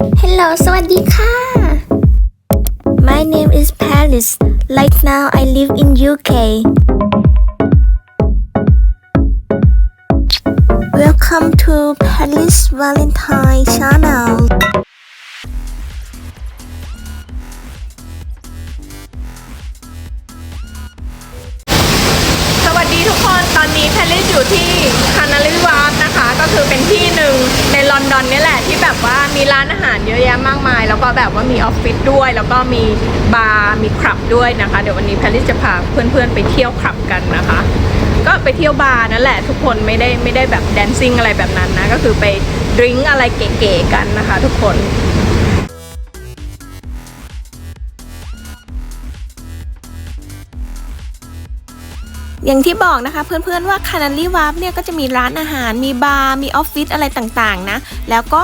Hello สวัสดีค่ะ My name is Paris Right now I live in UK Welcome to Paris Valentine Channel สวัสดีทุกคน ตอนนี้แพรลิสอยู่ที่คานาลิวาร์นะคะ ก็คือเป็นที่หนึ่ง ดอนนี่แหละที่แบบว่ามีร้านอาหารเยอะแยะมากมาย แล้วก็แบบว่ามีออฟฟิศด้วย แล้วก็มีบาร์มีคลับด้วยนะคะ เดี๋ยววันนี้แพลิสจะพาเพื่อนๆไปเที่ยวคลับกันนะคะ ก็ไปเที่ยวบาร์นั่นแหละทุกคนไม่ได้ไม่ได้แบบแดนซิ่งอะไรแบบนั้นนะก็คือไปดริงก์อะไรเก๋ๆกันนะคะ ทุกคน อย่างที่บอกนะคะ เพื่อนๆว่าคานาลีวาร์ฟเนี่ยก็จะมีร้านอาหารมีบาร์มีออฟฟิศอะไรต่างๆนะ แล้วก็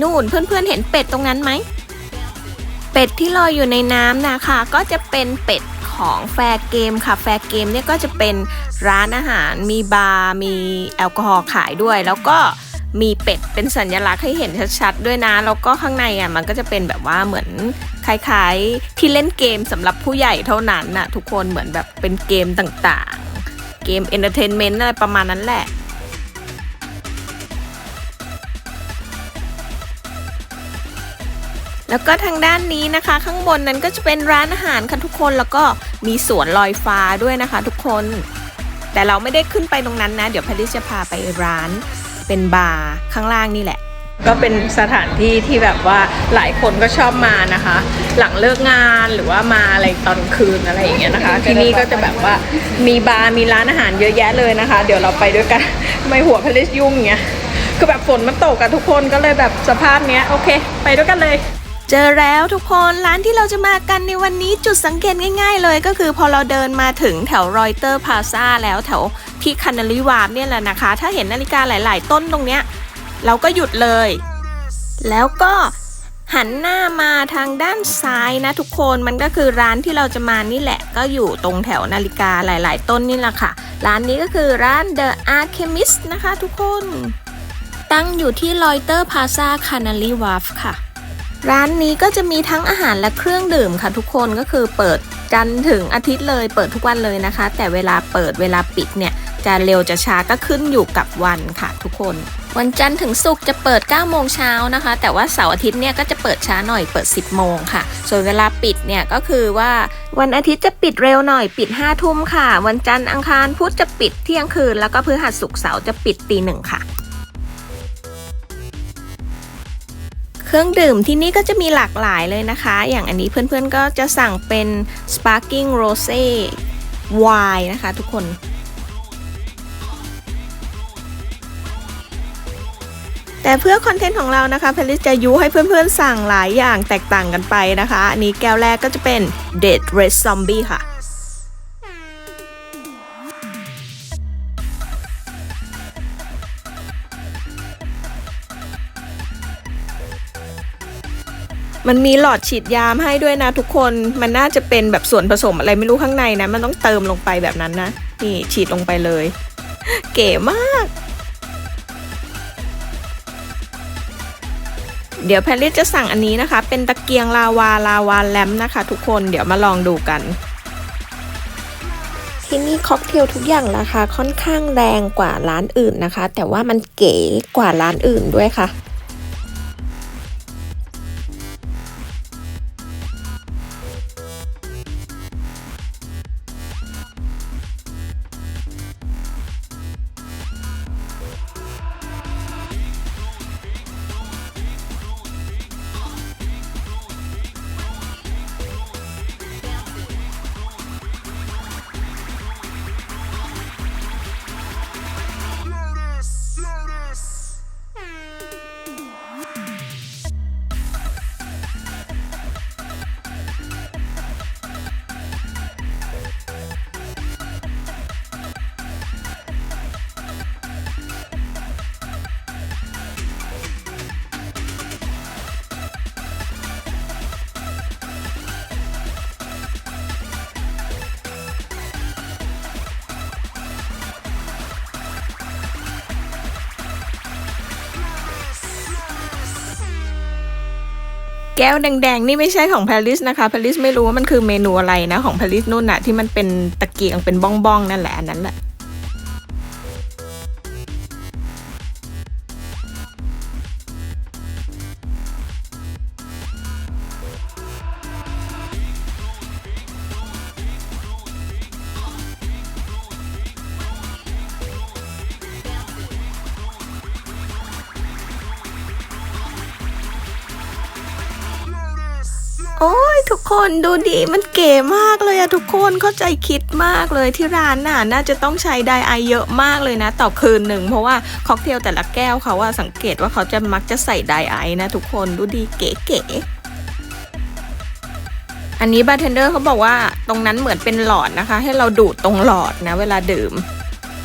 นู่นเพื่อนๆเห็นเป็ดตรงนั้นไหมเป็ดที่ลอยอยู่ในน้ำนะคะก็จะเป็นเป็ดของแฟร์เกมค่ะแฟร์เกมเนี่ยก็จะเป็นร้านอาหารมีบาร์มีแอลกอฮอล์ขายด้วย แล้วก็มีเป็ดเป็นสัญลักษณ์ให้เห็นชัดๆด้วยนะ แล้วก็ข้างในอะมันก็จะเป็นแบบว่าเหมือนคล้ายๆที่เล่นเกมสำหรับผู้ใหญ่เท่านั้นน่ะทุกคนเหมือนแบบเป็นเกมต่างๆ เกมเอนเตอร์เทนเมนต์อะไรประมาณนั้นแหละแล้วก็ทางด้านนี้นะคะ ข้างบนนั้นก็จะเป็นร้านอาหารค่ะทุกคนแล้วก็มีสวนลอยฟ้าด้วยนะคะ ทุกคน แต่เราไม่ได้ขึ้นไปตรงนั้นนะ เดี๋ยวพลิสจะพาไปร้านเป็นบาร์ข้างล่างนี่แหละ ก็เป็นสถานที่ที่แบบว่าหลายคนก็ชอบมานะคะ หลังเลิกงานหรือว่ามาอะไรตอนคืนอะไรอย่างเงี้ยนะคะ ที่นี่ก็จะแบบว่ามีบาร์มีร้านอาหารเยอะแยะเลยนะคะ เดี๋ยวเราไปด้วยกันไม่หัวพลิสยุ่งเงี้ยคือแบบฝนมันตกอะทุกคนก็เลยแบบสภาพเนี้ยโอเค ไปด้วยกันเลยเจอแล้วทุกคนร้านที่เราจะมากันในวันนี้จุดสังเกตง่ายๆเลยก็คือพอเราเดินมาถึงแถวรอยเตอร์พาซาแล้วแถวที่คานาลิวาร์เนี่ยแหละนะคะ ถ้าเห็นนาฬิกาหลายๆ ต้นตรงเนี้ย เราก็หยุดเลย แล้วก็หันหน้ามาทางด้านซ้ายนะทุกคนมันก็คือร้านที่เราจะมานี่แหละ ก็อยู่ตรงแถวนาฬิกาหลาย ๆ ต้นนี่แหละค่ะ ร้านนี้ก็คือร้าน The Alchemist นะคะทุกคน ตั้งอยู่ที่ลอยเตอร์พาซาคานาลีวาร์ฟค่ะ ร้านนี้ก็จะมีทั้งอาหารและเครื่องดื่มค่ะทุกคนก็คือเปิดจันถึงอาทิตย์เลย เปิดทุกวันเลยนะคะ แต่เวลาเปิดเวลาปิดเนี่ย จะเร็วจะช้าก็ขึ้นอยู่กับวันค่ะทุกคน วันจันทร์ถึงศุกร์จะเปิด 9 โมงเช้านะคะ แต่ว่าเสาร์อาทิตย์เนี่ยก็จะเปิดช้าหน่อยเปิด 10 โมงค่ะ ส่วนเวลาปิดเนี่ยก็คือว่าวันอาทิตย์จะปิดเร็วหน่อยปิด 5 ทุ่มค่ะ วันจันทร์อังคารพุธจะปิดเที่ยงคืน แล้วก็พฤหัสศุกร์เสาร์จะปิดตีหนึ่งค่ะเครื่องดื่มที่นี่ก็จะมีหลากหลายเลยนะคะ อย่างอันนี้เพื่อนๆก็จะสั่งเป็น sparkling rosé wine นะคะทุกคน แต่เพื่อคอนเทนต์ของเรานะคะเพลิสจะยุให้เพื่อนๆสั่งหลายอย่างแตกต่างกันไปนะคะอันนี้แก้วแรกก็จะเป็น Dead Red Zombie ค่ะมันมีหลอดฉีดยามให้ด้วยนะทุกคน มันน่าจะเป็นแบบส่วนผสมอะไรไม่รู้ข้างในนะ มันต้องเติมลงไปแบบนั้นนะ นี่ฉีดลงไปเลย เก๋มาก เดี๋ยวแพรลิสจะสั่งอันนี้นะคะ เป็นตะเกียงลาวาลาวาแลมนะคะ ทุกคนเดี๋ยวมาลองดูกันที่นี่ค็อกเทลทุกอย่างราคาค่อนข้างแรงกว่าร้านอื่นนะคะ แต่ว่ามันเก๋กว่าร้านอื่นด้วยค่ะ แก้วแดงๆ นี่ไม่ใช่ของพาริสนะคะพาริสไม่รู้ว่ามันคือเมนูอะไรนะ ของพาริสนู่นน่ะที่มันเป็นตะเกียงเป็นบ้องๆ นั่นแหละอันนั้นแหละ โอ้ยทุกคนดูดิมันเก๋มากเลยอะทุกคนเข้าใจคิดมากเลยที่ร้านน่ะน่าจะต้องใช้ไดไอเยอะมากเลยนะ ต่อคืนหนึ่งเพราะว่าค็อกเทลแต่ละแก้วเขาว่าสังเกตว่าเขาจะมักจะใส่ไดไอนะทุกคนดูดีเก๋ๆอันนี้บาร์เทนเดอร์เขาบอกว่าตรงนั้นเหมือนเป็นหลอดนะคะ ให้เราดูดตรงหลอดนะ เวลาดื่ม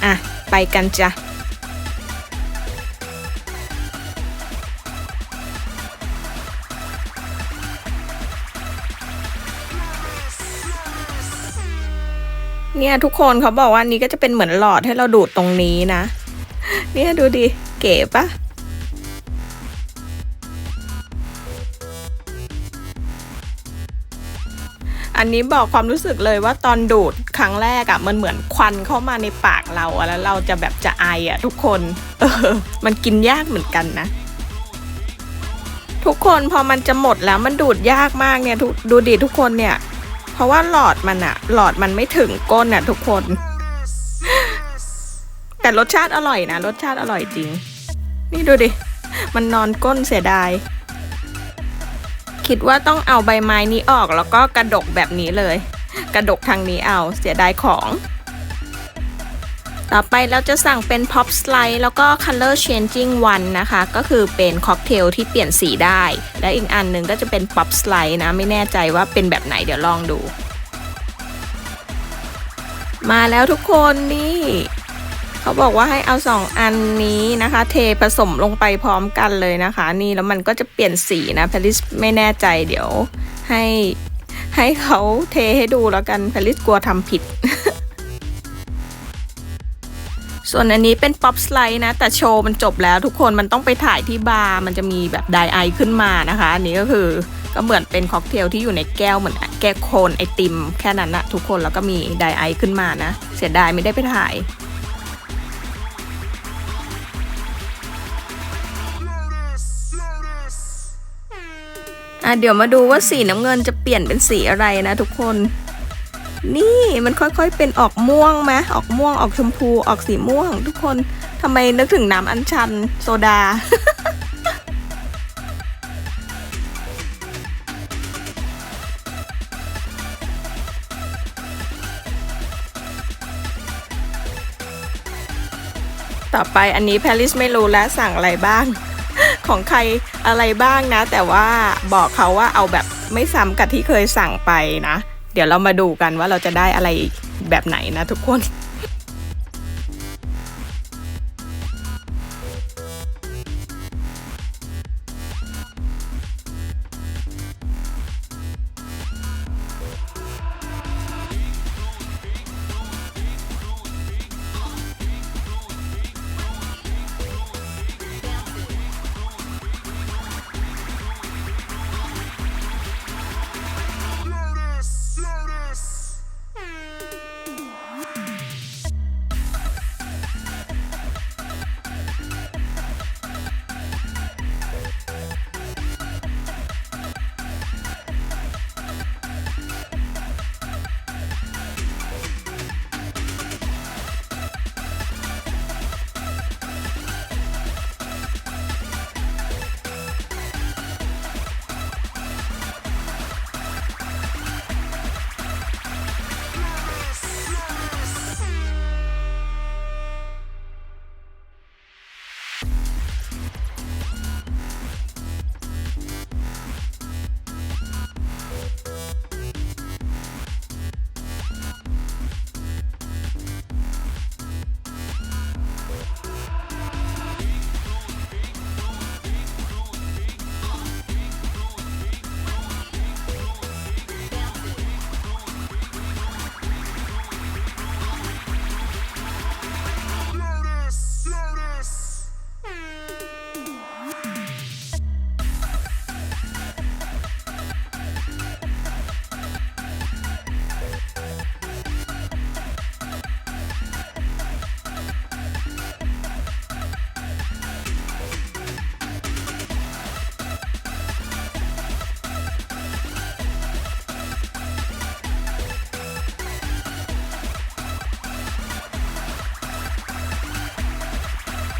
อะไปกันจ้ะ เนี่ยทุกคนเขาบอกว่านี้ก็จะเป็นเหมือนหลอดให้เราดูดตรงนี้นะ เนี่ยดูดิเก๋ปะอันนี้บอกความรู้สึกเลยว่าตอนดูดครั้งแรกอะ่ะมันเหมือนควันเข้ามาในปากเราแล้วเราจะแบบจะไออะ่ะทุกคน เออ มันกินยากเหมือนกันนะ ทุกคนพอมันจะหมดแล้วมันดูดยากมากเนี่ยดูดิทุกคนเนี่ย เพราะว่าหลอดมันอะหลอดมันไม่ถึงก้นอะทุกคน แต่รสชาติอร่อยนะ รสชาติอร่อยจริง นี่ดูดิ มันนอนก้นเสียดาย คิดว่าต้องเอาใบไม้นี้ออกแล้วก็กระดกแบบนี้เลย กระดกทางนี้เอาเสียดายของ ต่อไปเราจะสั่งเป็น pop slide แล้วก็ color changing one นะคะ ก็คือเป็นค็อกเทลที่เปลี่ยนสีได้ และอีกอันหนึ่งก็จะเป็น pop slide นะ ไม่แน่ใจว่าเป็นแบบไหนเดี๋ยวลองดู มาแล้วทุกคนนี่เขาบอกว่าให้เอาสองอันนี้นะคะ เทผสมลงไปพร้อมกันเลยนะคะ นี่แล้วมันก็จะเปลี่ยนสีนะพลิสไม่แน่ใจเดี๋ยวให้ให้เขาเทให้ดูแล้วกันพลิสกลัวทำผิด ส่วนอันนี้เป็นป๊อปสไลด์นะ แต่โชว์มันจบแล้วทุกคนมันต้องไปถ่ายที่บาร์มันจะมีแบบไดไอขึ้นมานะคะ อันนี้ก็คือก็เหมือนเป็นค็อกเทลที่อยู่ในแก้วเหมือนแก้วโคนไอติม แค่นั้นนะทุกคนแล้วก็มีไดไอขึ้นมานะ เสียดายไม่ได้ไปถ่ายอะเดี๋ยวมาดูว่าสีน้ำเงินจะเปลี่ยนเป็นสีอะไรนะทุกคน นี่มันค่อยๆเป็นออกม่วงไหมออกม่วงออกชมพูออกสีม่วง ทุกคนทำไมนึกถึงน้ำอัญชันโซดาต่อไปอันนี้แพริสไม่รู้แล้วสั่งอะไรบ้าง ของใครอะไรบ้างนะ แต่ว่าบอกเขาว่าเอาแบบไม่ซ้ำกับที่เคยสั่งไปนะ เดี๋ยวเรามาดูกันว่าเราจะได้อะไรแบบไหนนะทุกคน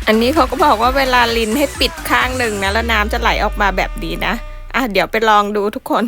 อันนี้เขาก็บอกว่าเวลาลินให้ปิดข้างหนึ่งนะแล้วน้ำจะไหลออกมาแบบดีนะ อะเดี๋ยวไปลองดูทุกคน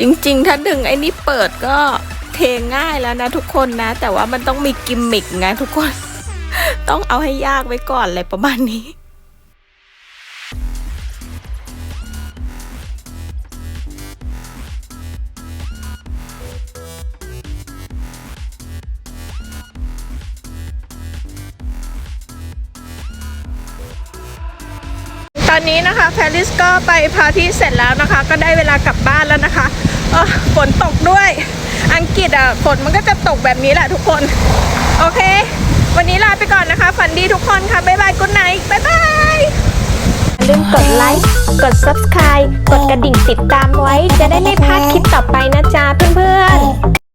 จริงๆ ถ้าดึงไอ้นี่เปิดก็เทง่ายแล้วนะทุกคนนะ แต่ว่ามันต้องมีกิมมิกไงทุกคน ต้องเอาให้ยากไว้ก่อนอะไรประมาณนี้ ตอนนี้นะคะแพริสก็ไปพาที่เสร็จแล้วนะคะ ก็ได้เวลากลับบ้านแล้วนะคะฝนตกด้วยอังกฤษอะฝนมันก็จะตกแบบนี้แหละทุกคน โอเค วันนี้ลาไปก่อนนะคะ ฝันดีทุกคนค่ะ บ๊ายบายกุนไนบ๊ายบายอย่าลืมกดไลค์กด subscribe กดกระดิ่งติดตามไว้ จะได้ไม่พลาดคลิปต่อไปนะจ๊ะเพื่อนๆ